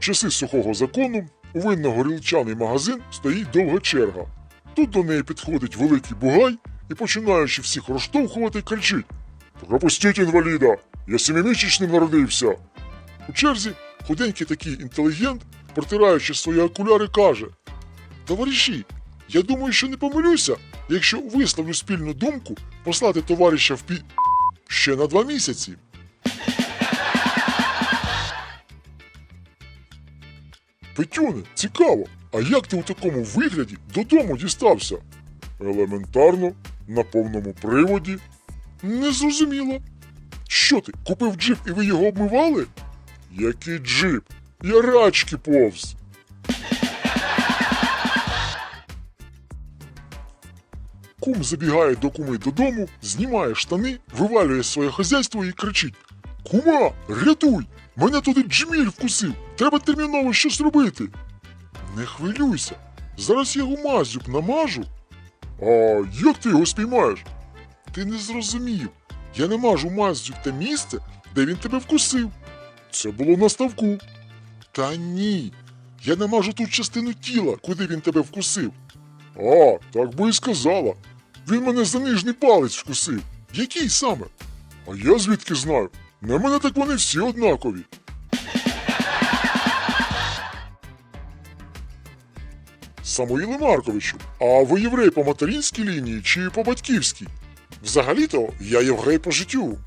часи сухого закону у винно-горілчаний магазин стоїть довга черга. Тут до неї підходить великий бугай і, починаючи всіх розштовхувати, кричить: Пропустіть інваліда! Я семимісячним народився. У черзі худенький такий інтелігент, протираючи свої окуляри, каже: Товариші, я думаю, що не помилюся, якщо висловлю спільну думку послати товариша в пі... ще на два місяці. Петюне, цікаво, а як ти у такому вигляді додому дістався? Елементарно, на повному приводі. Незрозуміло. Що ти, купив джип і ви його обмивали? Який джип? Я рачки повз. Кум забігає до куми додому, знімає штани, вивалює своє хазяйство і кричить: Кума, рятуй! Мене туди джміль вкусив! Треба терміново щось робити. Не хвилюйся, зараз я його мазюк намажу. А як ти його спіймаєш? Ти не зрозумів. Я намажу мазю в те місце, де він тебе вкусив. Це було на ставку. Та ні. Я намажу ту частину тіла, куди він тебе вкусив. А, так би і сказала. Він мене за нижній палець вкусив. Який саме? А я звідки знаю? На мене так вони всі однакові. Самуїле Марковичу, а ви єврей по материнській лінії чи по батьківській? Взагалі-то я єврей по життю.